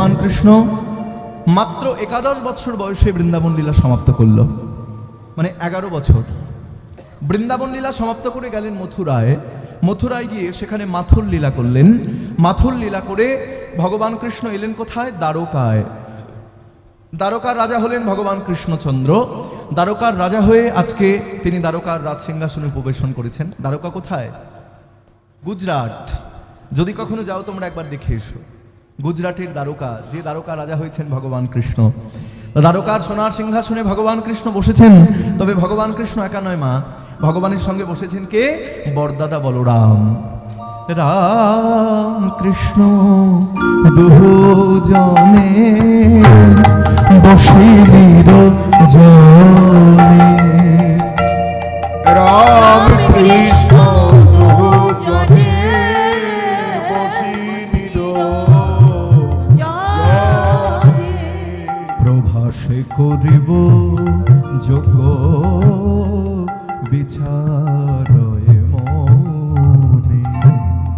ভগবান কৃষ্ণ মাত্র একাদশ বছর বয়সে বৃন্দাবন লীলা সমাপ্ত করল। মানে এগারো বছর। বৃন্দাবন লীলা সমাপ্ত করে গেলেন মথুরায়। মথুরায় গিয়ে সেখানে মাথুর লীলা করলেন। মাথুর লীলা করে ভগবান কৃষ্ণ এলেন কোথায়? দ্বারকায়। দ্বারকার রাজা হলেন ভগবান কৃষ্ণচন্দ্র। দ্বারকার রাজা হয়ে আজকে তিনি দ্বারকার রাজ সিংহাসনে উপবেশন করেছেন। দ্বারকা কোথায়? গুজরাট। যদি কখনো যাও তোমরা একবার দেখে এসো। গুজরাটের দ্বারকা, যে দ্বারকা রাজা হয়েছেন ভগবান কৃষ্ণ। দ্বারকার সোনার সিংহাসনে ভগবান কৃষ্ণ বসেছেন, তবে ভগবান কৃষ্ণ একা নয় মা, ভগবানের সঙ্গে বসেছেন কে? বরদাদা বলরাম। রাম কৃষ্ণ, দুজনে বসিলির জনে রাম কৃষ্ণ। যোগ বিচারয় মনে।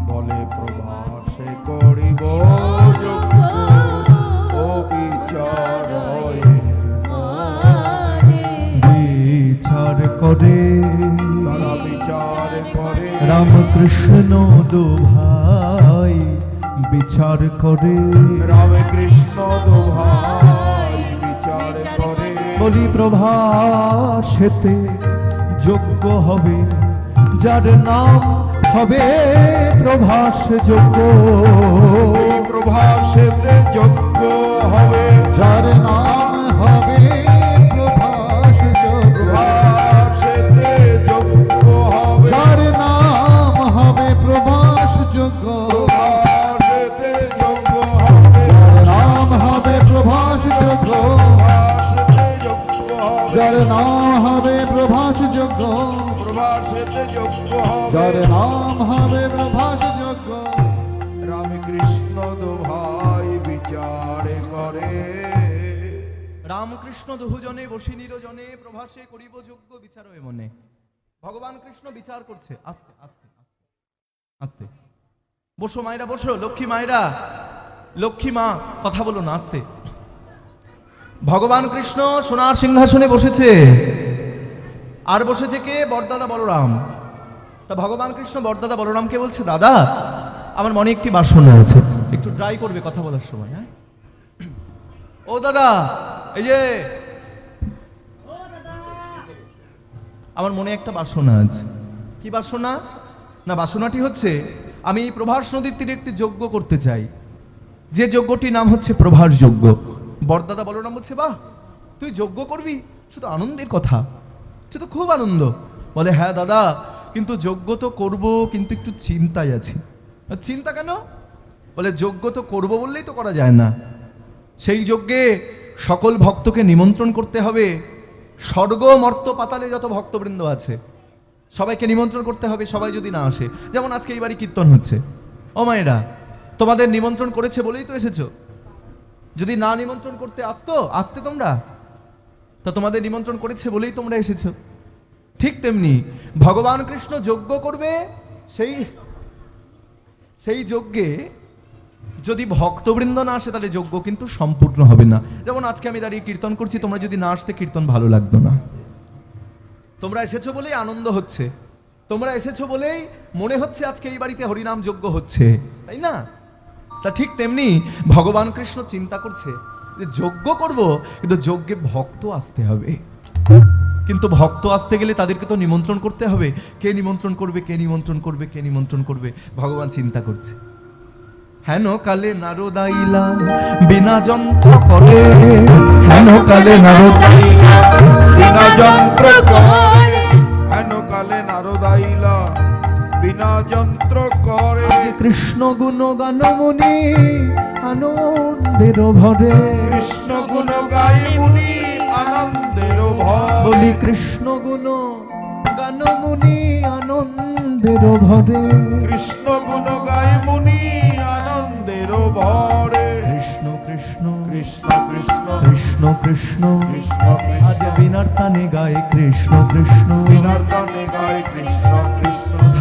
বলে প্রভাসে করিব ও বিচারয় বিচার করে। তারা বিচার করে। রামকৃষ্ণ দু ভাই বিচার করে। রামকৃষ্ণ দু ভাই বিচার করে। বলি প্রভাসেতে যোগ্য হবে যার নাম হবে প্রভাস যোগ্য। প্রভাসেতে যোগ্য হবে যার নাম নাম হবে প্রভাস যোগ্য। যার নাম হবে প্রভাস যোগ্য। রামকৃষ্ণ দু ভাই বিচার করে। রামকৃষ্ণ দুজনে বসি নিরজনে প্রভাসে করিব যোগ্য বিচার হয়ে মনে। ভগবান কৃষ্ণ বিচার করছে। আস্তে আস্তে আস্তে। আস্তে। বসো মায়েরা বসো। লক্ষ্মী মায়েরা লক্ষ্মী মা কথা বলো না আস্তে। ভগবান কৃষ্ণ সোনার সিংহাসনে বসেছে। আর বসেছে কে? বরদাদা বলরাম। তা ভগবান কৃষ্ণ, বরদাদা বলরামকে বলছে? দাদা, আমার মনে একটি বাসনা আছে। একটু ট্রাই করবে কথা বলার সময় হ্যাঁ? ও দাদা, এই যে আমার মনে একটা বাসনা আছে। কি বাসনা না বাসনাটি হচ্ছে, আমি প্রভাস নদীর তীরে একটি যজ্ঞ করতে চাই। যে যজ্ঞটির নাম হচ্ছে প্রভাস যজ্ঞ। বরদাদা বলো না বলছে, বাহ, তুই যজ্ঞ করবি? শুধু আনন্দের কথা। সে তো খুব আনন্দ। বলে হ্যাঁ দাদা, কিন্তু যজ্ঞ তো করব, কিন্তু একটু চিন্তায় আছি। চিন্তা কেন? বলে, যজ্ঞ তো করব বললেই তো করা যায় না। সেই যজ্ঞে সকল ভক্তকে নিমন্ত্রণ করতে হবে। স্বর্গ মর্ত পাতালে যত ভক্তবৃন্দ আছে, সবাইকে নিমন্ত্রণ করতে হবে, সবাই যদি না আসে। যেমন আজকে এই বাড়ি কীর্তন হচ্ছে। ও মায়েরা, তোমাদের নিমন্ত্রণ করেছে বলেই তো এসেছ। যদি না নিমন্ত্রণ করতে আসতো, আসতে তোমরা? তা তোমাদের নিমন্ত্রণ করেছে বলেই তোমরা এসেছ। ঠিক তেমনি ভগবান কৃষ্ণ যজ্ঞ করবে, সেই সেই যজ্ঞে যদি ভক্তবৃন্দ না আসে, তাহলে যজ্ঞ কিন্তু সম্পূর্ণ হবে না। যেমন আজকে আমি দাঁড়িয়ে কীর্তন করছি, তোমরা যদি না আসতে, কীর্তন ভালো লাগতো না। তোমরা এসেছ বলেই আনন্দ হচ্ছে। তোমরা এসেছ বলেই মনে হচ্ছে আজকে এই বাড়িতে হরিনাম যজ্ঞ হচ্ছে। তাই না? তা ঠিক তেমনি ভগবান কৃষ্ণ চিন্তা করছে যে যজ্ঞ করব, কিন্তু যজ্ঞে ভক্ত আসতে হবে। কিন্তু ভক্ত আসতে গেলে তাদেরকে তো নিমন্ত্রণ করতে হবে। কে নিমন্ত্রণ করবে, কে নিমন্ত্রণ করবে, কে নিমন্ত্রণ করবে? ভগবান চিন্তা করছে। হেন কালে নারদাইলা বিনা যন্ত্র করে। হেন কালে নারদাইলা বিনা যন্ত্র করে। হেন কালে নারদাইলা বিনা যন্ত্র করে কৃষ্ণ গুণ গান মুনি আনন্দের ভরে। কৃষ্ণ গুণ গাই মুনি আনন্দের ভয় বলি কৃষ্ণ গুণ গান মুনি আনন্দের ভরে। কৃষ্ণ গুণ গাই মুনি আনন্দের ভরে। কৃষ্ণ কৃষ্ণ কৃষ্ণ কৃষ্ণ কৃষ্ণ কৃষ্ণ। কৃষ্ণ আজ বিনার তানে গায়ে কৃষ্ণ কৃষ্ণ। বিনার গানে গায় কৃষ্ণ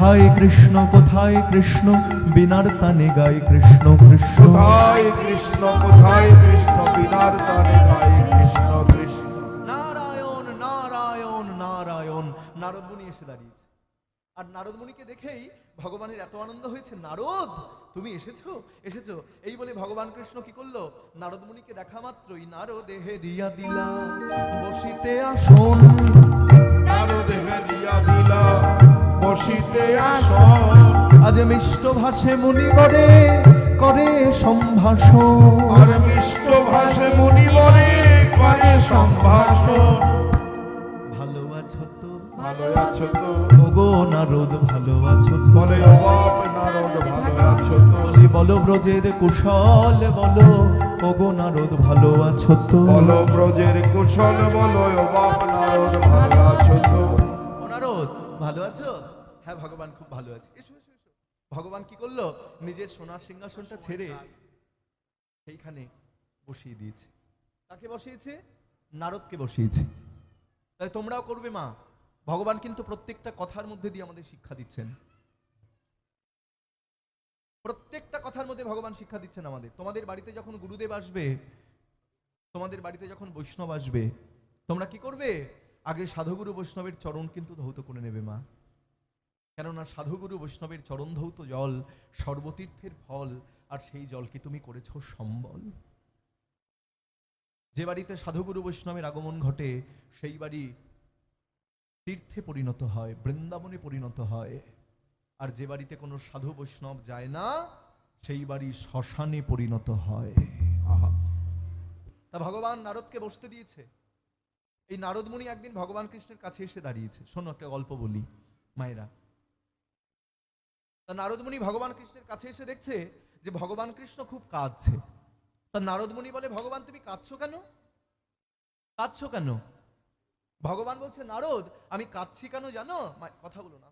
কোথায় কৃষ্ণ কোথায় কৃষ্ণ? বিনার তানে গায় কৃষ্ণ কৃষ্ণ। কোথায় কৃষ্ণ কোথায় কৃষ্ণ? বিনার তানে গায় কৃষ্ণ কৃষ্ণ। নারায়ণ নারায়ণ নারায়ণ। নারদমুনি এসে দাঁড়িয়েছে। আর নারদমুনিকে দেখেই ভগবানের এত আনন্দ হয়েছে। নারদ তুমি এসেছ? এসেছ? এই বলে ভগবান কৃষ্ণ কি করল? নারদমুনিকে দেখা মাত্রই নারদ দেহে রিয়া দিলা বসিতে আসন। আরও দেহে দিয়া দিলা। বসিতে আসন আজ মিষ্ট ভাষে মুনি করে করে সম্ভাষণ। আর মিষ্ট ভাষে মুনি বলে করে সম্ভাষণ। ভালো আছো তো? ভালো আছো তো? ওগো নারদ ভালো আছো তো? বলে ও নারদ ভালো আছো তো? বলি বলো ব্রজের কুশল বলো। ওগো নারদ ভালো আছো তো? বলো ব্রজের কুশল বলো নারদ ভালো আছো তো? ভালো আছো? হ্যাঁ ভগবান খুব ভালো আছে। ভগবান কি করল? নিজের সোনার সিংহাসনটা ছেড়ে সেইখানে বসিয়ে দিয়েছে। কাকে বসিয়েছে? নারদকে বসিয়েছে। তোমরাও করবে মা। ভগবান কিন্তু প্রত্যেকটা কথার মধ্যে দিয়ে আমাদের শিক্ষা দিচ্ছেন। প্রত্যেকটা কথার মধ্যে ভগবান শিক্ষা দিচ্ছেন আমাদের। তোমাদের বাড়িতে যখন গুরুদেব আসবে, তোমাদের বাড়িতে যখন বৈষ্ণব আসবে, তোমরা কি করবে? আগে সাধুগুরু বৈষ্ণবের চরণ কিন্তু ধৌত করে নেবে, মা। কেননা সাধুগুরু বৈষ্ণবের চরণ ধৌত জল, সর্বতীর্থের ফল, আর সেই জলকে তুমি করেছ সম্বল? যে বাড়িতে সাধুগুরু বৈষ্ণবের আগমন ঘটে, সেই বাড়ি তীর্থে পরিণত হয়, বৃন্দাবনে পরিণত হয়। আর যে বাড়িতে কোনো সাধু বৈষ্ণব যায় না, সেই বাড়ি শ্মশানে পরিণত হয়। আহা। তা ভগবান নারদকে বসতে দিয়েছে। এই নারদমুনি একদিন ভগবান কৃষ্ণের কাছে এসে দাঁড়িয়েছে। শোনো, একটা গল্প বলি, মায়েরা। তা নারদমুনি ভগবান কৃষ্ণের কাছে এসে দেখছে যে ভগবান কৃষ্ণ খুব কাঁদছে। তা নারদমুনি বলে, ভগবান, তুমি কাঁদছো কেন? কাঁদছো কেন? ভগবান বলছে, নারদ, আমি কাঁদছি কেন জানো? কথা বলো না।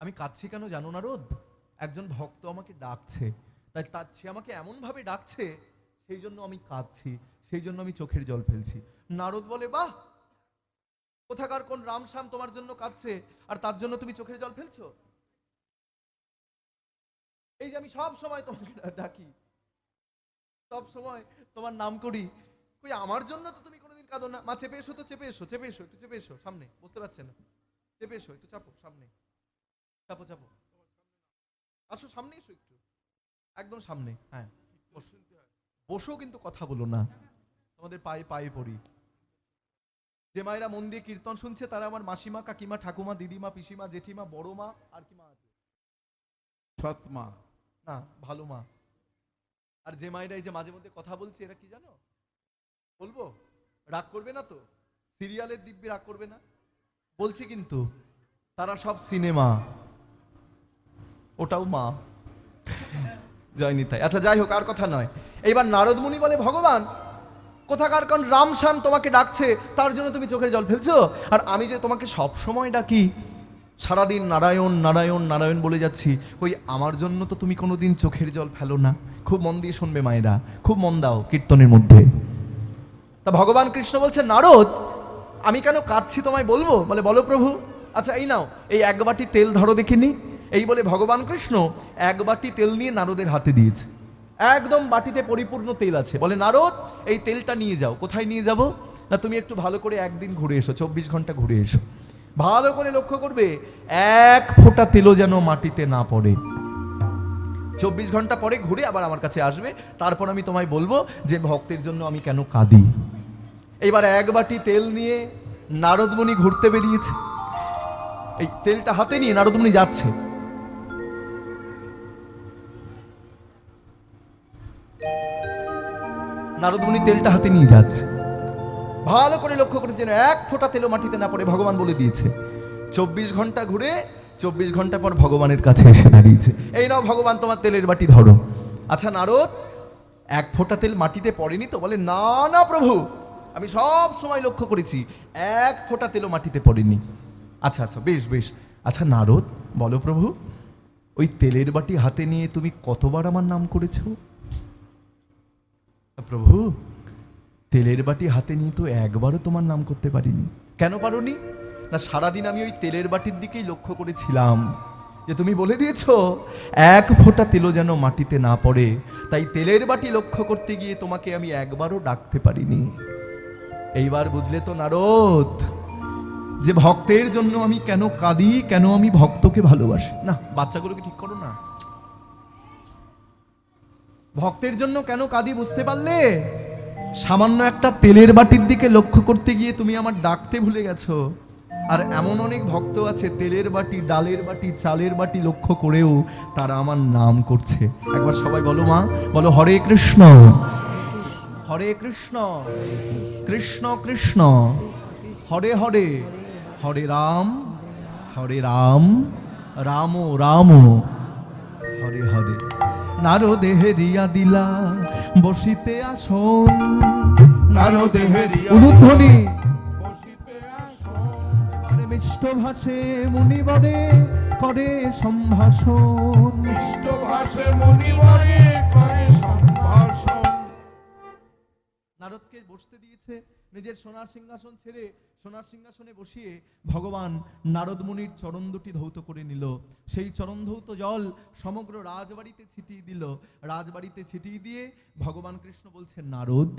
আমি কাঁদছি কেন জানো নারদ? একজন ভক্ত আমাকে ডাকছে। তাই তার সে আমাকে এমনভাবে ডাকছে, সেই জন্য আমি কাঁদছি, সেই জন্য আমি চোখের জল ফেলছি। নারদ বলে, বাহ! কোথাকার কোন রাম তোমার জন্য কাঁদছে, আর তার জন্য তুমি চোখের জল ফেলছো? এই যে আমি সব সময় তোমাকে ডাকি, সব সময় তোমার নাম করি, কই আমার জন্য তো তুমি কোনোদিন কাঁদো না। মা, চেপে এসো তো, চেপে এসো চেপে এসো, একটু চেপে এসো, সামনে, বুঝতে পারছে না চেপে এসো, একটু চাপো, সামনে। চাপো চাপো। আসো, সামনে এসো একটু। একদম সামনে হ্যাঁ। বসো। বসো কিন্তু কথা বলো না। তোমাদের পায়ে পায়ে পড়ি। যে মায়েরা মন দিয়ে কীর্তন শুনছে তারা আমার মাসিমা কাকিমা ঠাকুমা দিদিমা পিসিমা জেঠিমা বড় মা আর কি মা আছে? সৎমা না ভালো মা। আর যে মায়েরা এই যে মাঝে মধ্যে কথা বলছে এরা কি জানো? বলব? রাগ করবে না তো? সিরিয়ালের দিব্যি রাগ করবে না? বলছি কিন্তু তারা সব সিনেমা। ওটাও মা। জয়নি তাই। আচ্ছা যাই হোক, আর কথা নয়। এইবার নারদমুনি বলে, ভগবান, কোথাকার কারণ রাম শ্যাম তোমাকে ডাকছে, তার জন্য তুমি চোখের জল ফেলছো? আর আমি যে তোমাকে সব সময় ডাকি, সারাদিন নারায়ণ নারায়ণ নারায়ণ বলে যাচ্ছি ওই আমার জন্য তো তুমি কোনোদিন চোখের জল ফেলো না। খুব মন দিয়ে শুনবে মায়েরা, খুব মন দাও কীর্তনের মধ্যে। তা ভগবান কৃষ্ণ বলছে, নারদ, আমি কেন কাঁদছি তোমায় বলব? বলে, বলো প্রভু। আচ্ছা এই নাও, এই এক বাটি তেল ধরো দেখিনি। এই বলে ভগবান কৃষ্ণ এক বাটি তেল নিয়ে নারদের হাতে দিয়েছে। একদম বাটিতে পরিপূর্ণ তেল আছে। বলে, নারদ, এই তেলটা নিয়ে যাও। কোথায় নিয়ে যাব? না, তুমি একটু ভালো করে একদিন ঘুরে এসো, চব্বিশ ঘণ্টা ঘুরে এসো। ভালো করে লক্ষ্য করবে, এক ফোঁটা তেলও যেন মাটিতে না পড়ে। চব্বিশ ঘণ্টা পরে ঘুরে আবার আমার কাছে আসবে। তারপর আমি তোমায় বলব যে, ভক্তের জন্য আমি কেন কাঁদি? এইবার এক বাটি তেল নিয়ে নারদমণি ঘুরতে বেরিয়েছে। এই তেলটা হাতে নিয়ে নারদমণি যাচ্ছে। নারদমণি তেলটা হাতে নিয়ে যাচ্ছে। ভালো করে লক্ষ্য করেছেন এক ফোঁটা তেলও মাটিতে না পড়ে ভগবান বলে দিয়েছে। চব্বিশ ঘণ্টা ঘুরে চব্বিশ ঘণ্টা পর ভগবানের কাছে এসে দাঁড়িয়েছে। এই নাও ভগবান, তোমার তেলের বাটি ধরো। আচ্ছা নারদ, এক ফোঁটা তেল মাটিতে পড়েনি তো? বলে, না না, প্রভু, আমি সব সময় লক্ষ্য করেছি, এক ফোঁটা তেলও মাটিতে পড়েনি। আচ্ছা আচ্ছা বেশ বেশ। আচ্ছা নারদ, বলো প্রভু, ওই তেলের বাটি হাতে নিয়ে তুমি কতবার আমার নাম করেছ? প্রভু, তেলের বাটি হাতে নিয়ে তো একবারও তোমার নাম করতে পারিনি। কেন পারোনি? না, সারাদিন আমি ওই তেলের বাটির দিকেই লক্ষ্য করেছিলাম। যে তুমি বলে দিয়েছ, এক ফোঁটা তেলও যেন মাটিতে না পড়ে, তাই তেলের বাটি লক্ষ্য করতে গিয়ে তোমাকে আমি একবারও ডাকতে পারিনি। এইবার বুঝলে তো নারদ, যে ভক্তের জন্য আমি কেন কাঁদি, কেন আমি ভক্তকে ভালোবাসি। না, বাচ্চাগুলোকে ঠিক করো না। ভক্তের জন্য কেন কাঁদি বুঝতে পারলে? সামান্য একটা তেলের বাটির দিকে লক্ষ্য করতে গিয়ে তুমি আমার ডাকতে ভুলে গেছো। আর এমন অনেক ভক্ত আছে, তেলের বাটি, ডালের বাটি, চালের বাটি লক্ষ্য করেও তারা আমার নাম করছে। একবার সবাই বলো মা, বলো হরে কৃষ্ণ। হরে কৃষ্ণ। কৃষ্ণ কৃষ্ণ। হরে হরে। হরে রাম। হরে রাম। রাম রাম। নারদে হেরিয়া দিলা বসিতে আসন। নারদে হেরিয়া উলুধ্বনি মিষ্ট ভাষে মুনিবরে করে সম্ভাষণ। মিষ্ট ভাষে মনিবরে করে নারদকে বসতে দিয়েছে নিজের সোনার সিংহাসন ছেড়ে, সোনার সিংহাসনে বসিয়ে ভগবান নারদ মুনির চরণ দুটি ধৌত করে নিল। সেই চরণ ধৌত জল সমগ্র রাজবাড়িতে ছিটিয়ে দিল। রাজবাড়িতে ছিটিয়ে দিয়ে ভগবান কৃষ্ণ বলছে নারদ,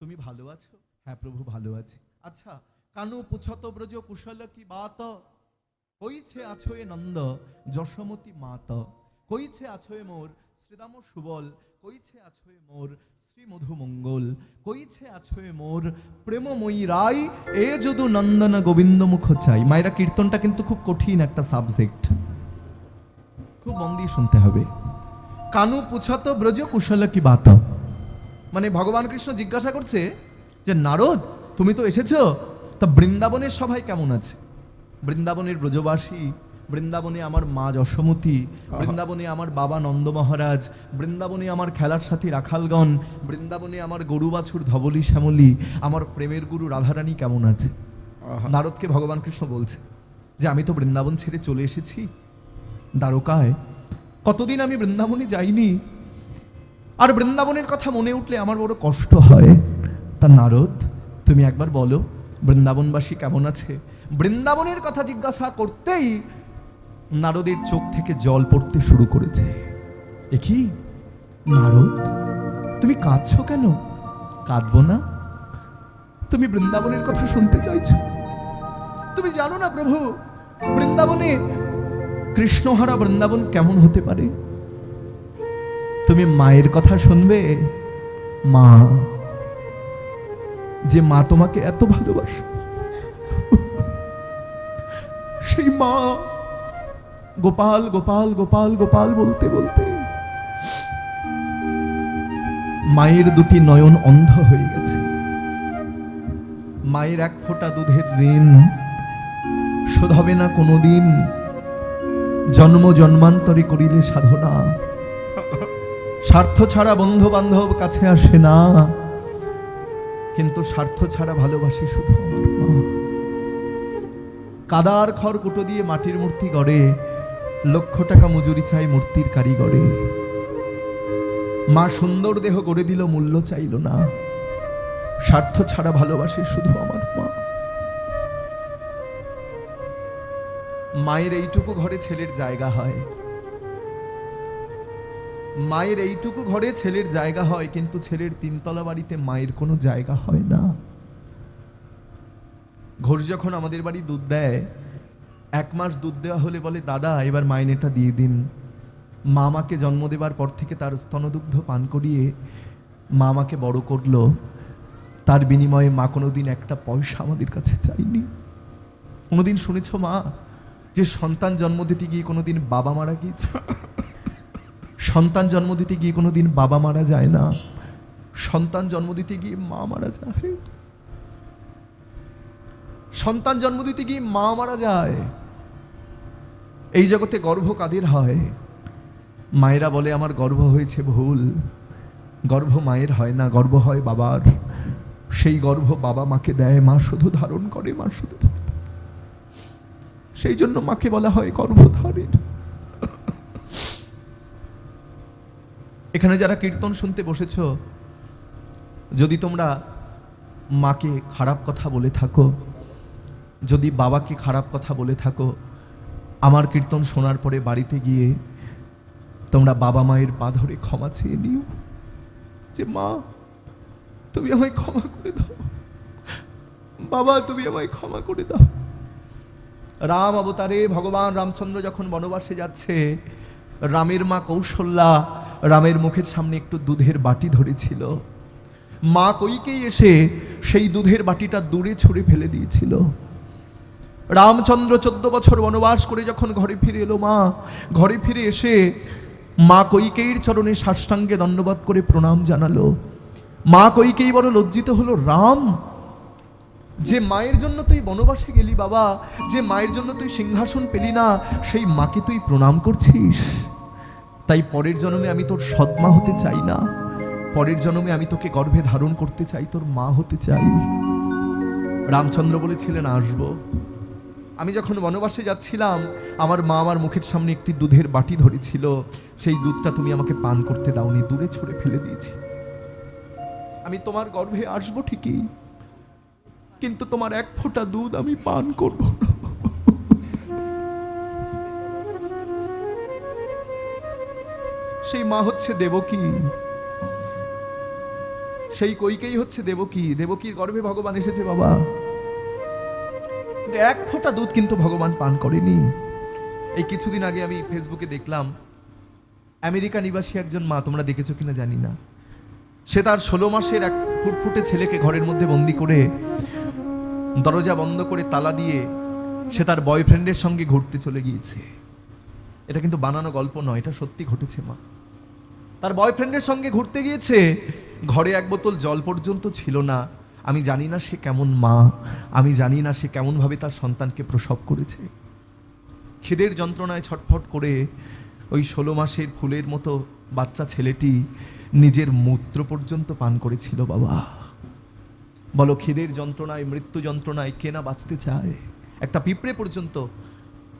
তুমি ভালো আছো? হ্যাঁ প্রভু, ভালো আছি। আচ্ছা কানু পুছত ব্রজ কুশল কি বাত? কইছে আছো এ নন্দ, যশমতী মাত। কইছে আছো এ মোর, শ্রীদাম সুবল। কইছে আছো এ মোর শ্রী মধু মঙ্গল কইছে আছো মোর প্রেমময়ী রায় এ যদু নন্দন গোবিন্দ মুখ চাই। মায়েরা, কীর্তনটা কিন্তু খুব কঠিন একটা সাবজেক্ট খুব মন দিয়ে শুনতে হবে। কানু পুছত ব্রজ কুশল কি বাত? মানে ভগবান কৃষ্ণ জিজ্ঞাসা করছে যে, নারদ, তুমি তো এসেছ? তা বৃন্দাবনের সবাই কেমন আছে? বৃন্দাবনের ব্রজবাসী বৃন্দাবনে আমার মা যশোমতী বৃন্দাবনে আমার বাবা নন্দ মহারাজ বৃন্দাবনে আমার খেলার সাথী রাখালগণ বৃন্দাবনে আমার গরু বাছুর ধবলি শ্যামলী আমার প্রেমের গুরু রাধারানী কেমন আছে? নারদকে ভগবান কৃষ্ণ বলছে যে আমি তো বৃন্দাবন ছেড়ে চলে এসেছি। দ্বারকায় কতদিন আমি বৃন্দাবনে যাইনি? আর বৃন্দাবনের কথা মনে উঠলে আমার বড় কষ্ট হয়। তা নারদ তুমি একবার বলো বৃন্দাবনবাসী কেমন আছে? বৃন্দাবনের কথা জিজ্ঞাসা করতেই নারদের চোখ থেকে জল পড়তে শুরু করেছে। এ কি? নারদ? তুমি কাঁদছ কেন? কাঁদবো না। তুমি বৃন্দাবনের কথা শুনতে চাইছো? তুমি জানো না প্রভু, বৃন্দাবনে কৃষ্ণহারা বৃন্দাবন কেমন হতে পারে? তুমি মায়ের কথা শুনবে? মা, যে মা তোমাকে এত ভালোবাসে, সেই মা গোপাল গোপাল গোপাল গোপাল বলতে বলতে মায়ের দুটি নয়ন অন্ধ হয়ে গেছে। মায়ের এক ফোঁটা দুধের ঋণ শোধ হবে না কোনোদিন। জন্ম জন্মান্তরে করিলে সাধনা। স্বার্থ ছাড়া বন্ধু বান্ধব কাছে আসে না। কিন্তু স্বার্থ ছাড়া ভালোবাসি শুধু আমার মা। কাদার খড় কুটো দিয়ে মাটির মূর্তি গড়ে লক্ষ টাকা মজুরি চাই মূর্তির কারিগরে। মা সুন্দর দেহ গড়ে দিল, মূল্য চাইল না। স্বার্থ ছাড়া ভালোবাসে শুধু আমার মা। মায়ের এইটুকু ঘরে ছেলের জায়গা হয়। মায়ের এইটুকু ঘরে ছেলের জায়গা হয়, কিন্তু ছেলের তিনতলা বাড়িতে মায়ের কোনো জায়গা হয় না। ঘোষ যখন আমাদের বাড়ি দুধ দেয় এক মাস দুধ দেওয়া হলে বলে, দাদা, এবার মাইনেটা দিয়ে দিন। মামাকে জন্ম দেবার পর থেকে তার স্তনদুগ্ধ পান করিয়ে মামাকে বড় করল। তার বিনিময়ে মা কোনোদিন একটা পয়সা আমাদের কাছে চাইনি। কোনোদিন শুনেছ মা, যে সন্তান জন্ম দিতে গিয়ে কোনোদিন বাবা মারা গিয়েছে? সন্তান জন্ম দিতে গিয়ে কোনোদিন বাবা মারা যায় না। সন্তান জন্ম দিতে গিয়ে মা মারা যায়। সন্তান জন্ম দিতে গিয়ে মা মারা যায়। এই জগতে গর্ভ কাদের হয়? মায়েরা বলে, আমার গর্ভ হয়েছে ভুল। গর্ভ মায়ের হয় না, গর্ভ হয় বাবার। সেই গর্ভ বাবা মাকে দেয়, মা শুধু ধারণ করে, মা শুধু সেই জন্য মাকে বলা হয় গর্ভধারীর এখানে যারা কীর্তন শুনতে বসেছ, যদি তোমরা মাকে খারাপ কথা বলে থাকো, যদি বাবাকে খারাপ কথা বলে থাকো আমার কীর্তন শোনার পরে বাড়িতে গিয়ে তোমরা বাবা মায়ের পা ধরে ক্ষমা চেয়ে নিও। যে মা, তুমি আমায় ক্ষমা করে দাও। বাবা, তুমি আমায় ক্ষমা করে দাও। রাম অবতারে ভগবান রামচন্দ্র যখন বনবাসে যাচ্ছে, রামের মা কৌশল্যা রামের মুখের সামনে একটু দুধের বাটি ধরেছিল। মা কইকেই এসে সেই দুধের বাটিটা দূরে ছুঁড়ে ফেলে দিয়েছিল। রামচন্দ্র চোদ্দ বছর বনবাস করে যখন ঘরে ফিরে এলো মা, ঘরে ফিরে এসে মা কৈকেয়ীর চরণে সাষ্টাঙ্গে দণ্ডবাদ করে প্রণাম জানালো। মা কৈকেয়ী বড় লজ্জিত হলো, রাম, যে মায়ের জন্য তুই বনবাসে গেলি বাবা, যে মায়ের জন্য তুই সিংহাসন পেলি না, সেই মাকে তুই প্রণাম করছিস। তাই পরের জন্মে আমি তোর সৎমা হতে চাই না। পরের জন্মে আমি তোকে গর্ভে ধারণ করতে চাই, তোর মা হতে চাই। রামচন্দ্র বলেছিলেন, আসব। আমি যখন বনবাসে যাচ্ছিলাম, আমার মা আমার মুখের সামনে একটি দুধের বাটি ধরেছিল। সেই দুধটা তুমি আমাকে পান করতে দাওনি, দূরে ছুঁড়ে ফেলে দিয়েছি। আমি তোমার গর্ভে আসব ঠিকই, কিন্তু তোমার এক ফোঁটা দুধ আমি পান করব সেই মা হচ্ছে দেবকী। সেই কৈকেই হচ্ছে দেবকী। দেবকীর গর্ভে ভগবান এসেছে বাবা। কিন্তু এক ফোঁটা দুধ কিন্তু ভগবান পান করেনি। এই কিছুদিন আগে আমি ফেসবুকে দেখলাম, আমেরিকা নিবাসী একজন মা, তোমরা দেখেছ কিনা জানি না। সে তার ষোলো মাসের এক ফুটফুটে ছেলেকে ঘরের মধ্যে বন্দি করে দরজা বন্ধ করে তালা দিয়ে সে তার বয়ফ্রেন্ডের সঙ্গে ঘুরতে চলে গিয়েছে। এটা কিন্তু বানানো গল্প নয়, এটা সত্যি ঘটেছে, মা। তার বয়ফ্রেন্ডের সঙ্গে ঘুরতে গিয়েছে, ঘরে এক বোতল জল পর্যন্ত ছিল না। আমি জানি না সে কেমন মা, আমি জানি না সে কেমনভাবে তার সন্তানকে প্রসব করেছে। খিদের যন্ত্রণায় ছটফট করে ওই ষোলো মাসের ফুলের মতো বাচ্চা ছেলেটি নিজের মূত্র পর্যন্ত পান করেছিল, বাবা। বলো, খিদের যন্ত্রণায়, মৃত্যু যন্ত্রণায় কে না বাঁচতে চায়? একটা পিঁপড়ে পর্যন্ত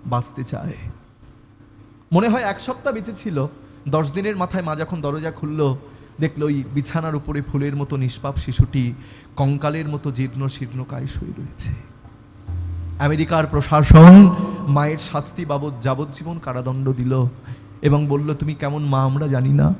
বাঁচতে চায়। মনে হয় এক সপ্তাহ বেঁচে ছিল, দশ দিনের মাথায় মা যখন দরজা খুললো দেখল ওই বিছানার উপরে ফুলের মতো নিষ্পাপ শিশুটি কঙ্কালের মতো জীর্ণ শীর্ণ কায় শুয়ে রয়েছে। আমেরিকার প্রশাসন মায়ের শাস্তি বাবদ যাবজ্জীবন কারাদণ্ড দিল এবং বলল, তুমি কেমন মা আমরা জানি না।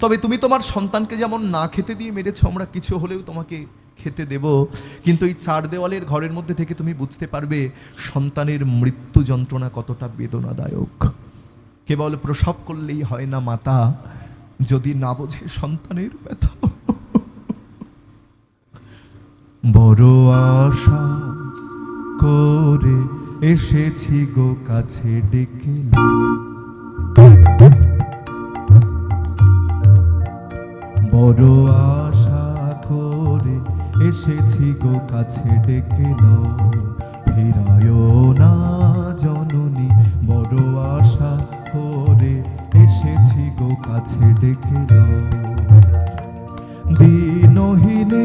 তবে তুমি তোমার সন্তানকে যেমন না খেতে দিয়ে মেরেছ, আমরা কিছু হলেও তোমাকে খেতে দেব। কিন্তু এই চার দেওয়ালের ঘরের মধ্যে থেকে তুমি বুঝতে পারবে, সন্তানের মৃত্যু যন্ত্রণা কতটা বেদনাদায়ক। কেবল প্রসব করলেই হয় না মাতা যদি না বোঝে সন্তানের ব্যথা। বড় আশা করে এসেছি গো কাছে ডেকে বড় আশা করে এসেছি গো কাছে ডেকে ফিরায় না কাছে ডেকে দিনহীনে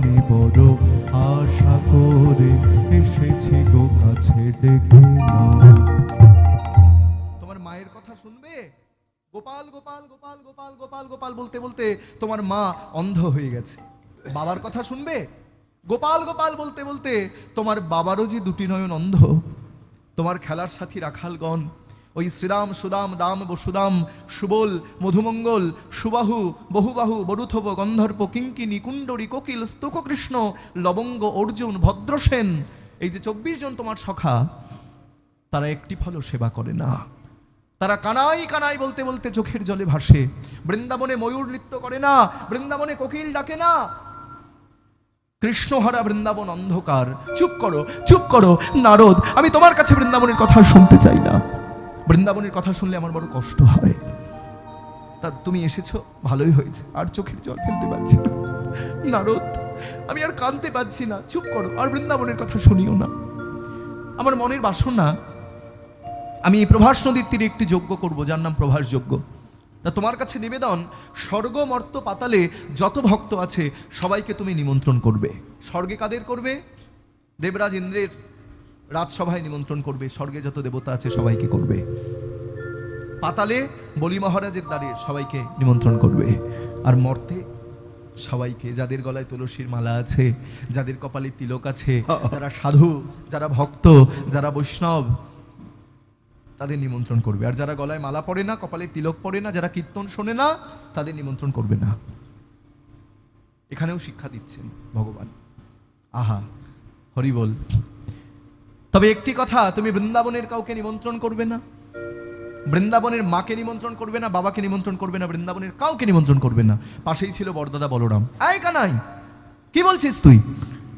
জননী বড় আশা করে এসেছি গো কাছে ডেকে তোমার মায়ের কথা শুনবে? গোপাল গোপাল গোপাল গোপাল গোপাল গোপাল বলতে বলতে তোমার মা অন্ধ হয়ে গেছে। বাবার কথা শুনবে? গোপাল গোপাল বলতে বলতে তোমার বাবারও যে দুটি নয়ন অন্ধ, তোমার খেলার সাথী রাখালগণ ওই শ্রীরাম সুদাম দাম বসুদাম সুবল মধুমঙ্গল সুবাহু বহুবাহু বরুথব গন্ধর্ব কিঙ্কিনী কুণ্ডরী কোকিল স্তোককৃষ্ণ লবঙ্গ অর্জুন ভদ্রসেন। এই যে চব্বিশ জন তোমার সখা, তারা একটি ফলও সেবা করে না। তারা কানাই কানাই বলতে বলতে চোখের জলে ভাসে। বৃন্দাবনে ময়ূর নৃত্য করে না, বৃন্দাবনে কোকিল ডাকে না। কৃষ্ণহারা বৃন্দাবন অন্ধকার। চুপ করো চুপ করো, নারদ, আমি তোমার কাছে বৃন্দাবনের কথা শুনতে চাই না। বৃন্দাবনের কথা শুনলে আমার বড় কষ্ট হয়। তা তুমি এসেছ, ভালোই হয়েছে। আর চোখের জল ফেলতে পারছি না। নারদ, আমি আর কাঁদতে পারছি না। চুপ করো, আর বৃন্দাবনের কথা শুনিও না। আমার মনের বাসনা, আমি প্রভাস নদীর তীরে একটি যজ্ঞ করব, যার নাম প্রভাস যজ্ঞ। তা তোমার কাছে নিবেদন, স্বর্গ মর্ত পাতালে যত ভক্ত আছে, সবাইকে তুমি নিমন্ত্রণ করবে। স্বর্গে কাদের করবে? দেবরাজ ইন্দ্রের রাজসভায় নিমন্ত্রণ করবে স্বর্গে যত দেবতা আছে সবাইকে করবে। পাতালে বলি মহারাজের দ্বারে সবাইকে নিমন্ত্রণ করবে। আর মর্তে সবাইকে যাদের গলায় তুলসীর মালা আছে যাদের কপালে তিলক আছে যারা সাধু যারা ভক্ত যারা বৈষ্ণব তাদের নিমন্ত্রণ করবে। আর যারা গলায় মালা পড়ে না কপালে তিলক পড়ে না যারা কীর্তন শোনে না তাদের নিমন্ত্রণ করবে না। এখানেও শিক্ষা দিচ্ছেন ভগবান। আহা হরি বল তবে একটি কথা, তুমি বৃন্দাবনের কাউকে নিমন্ত্রণ করবে না। বৃন্দাবনের মাকে নিমন্ত্রণ করবে না, বাবাকে নিমন্ত্রণ করবে না, বৃন্দাবনের কাউকে নিমন্ত্রণ করবে না। পাশেই ছিল বরদাদা বলরাম। আয় কানাই, কি বলছিস তুই?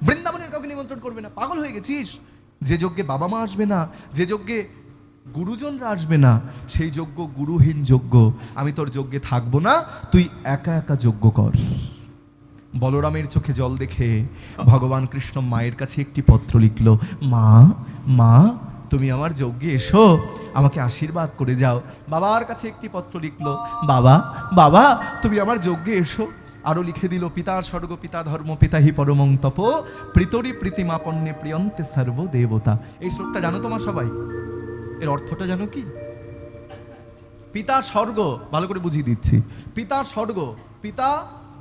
বৃন্দাবনের কাউকে নিমন্ত্রণ করবে না। পাগল হয়ে গেছিস? যে যজ্ঞে বাবা মা আসবে না, যে যজ্ঞে গুরুজনরা আসবে না, সেই যজ্ঞ গুরুহীন যজ্ঞ। আমি তোর যজ্ঞে থাকব না, তুই একা একা যজ্ঞ কর। বলরামের চোখে জল দেখে ভগবান কৃষ্ণ মায়ের কাছে একটি পত্র লিখল, মা মা, তুমি আমার যজ্ঞে এসো, আমাকে আশীর্বাদ করে যাও। বাবার কাছে একটি পত্র লিখল, বাবা বাবা, তুমি আমার যজ্ঞে এসো। আরও লিখে দিল, পিতা স্বর্গ, পিতা ধর্ম, পিতা হি পরমং তপ প্রীতরি প্রীতিমাপন্নে প্রিয়ন্তে সর্ব দেবতা এই শ্লোকটা জানো তোমার সবাই? এর অর্থটা জানো কি? পিতা স্বর্গ, ভালো করে বুঝিয়ে দিচ্ছি। পিতা স্বর্গ, পিতা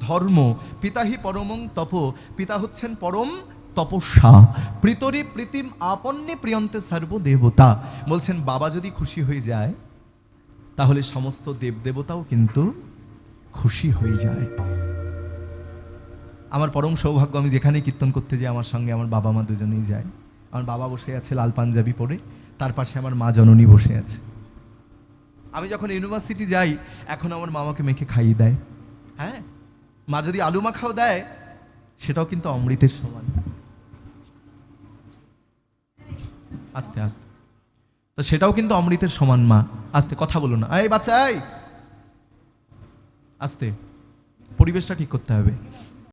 ধর্ম। পিতাহি পরমং তপ। পিতা হচ্ছেন পরম তপস্যা। প্রীতরি প্রীতিম আপন্নে প্রিয়ন্তে সর্ব দেবতা। বলছেন, বাবা যদি খুশি হয়ে যায়, তাহলে সমস্ত দেবদেবতাও কিন্তু খুশি হয়ে যায়। আমার পরম সৌভাগ্য, আমি যেখানে কীর্তন করতে যাই, আমার সঙ্গে আমার বাবা মা দুজনেই যায়। আমার বাবা বসে আছে লাল পাঞ্জাবি পরে, তার পাশে আমার মা জননী বসে আছে। আমি যখন ইউনিভার্সিটি যাই, এখন আমার মামাকে মেখে খাইয়ে দেয়। হ্যাঁ? মা যদি আলু মাখাও দেয়, সেটাও কিন্তু অমৃতের সমান। আস্তে আস্তে। তো সেটাও কিন্তু অমৃতের সমান, মা। আস্তে, কথা বলো না। এই বাচ্চা আস্তে। পরিবেশটা ঠিক করতে হবে।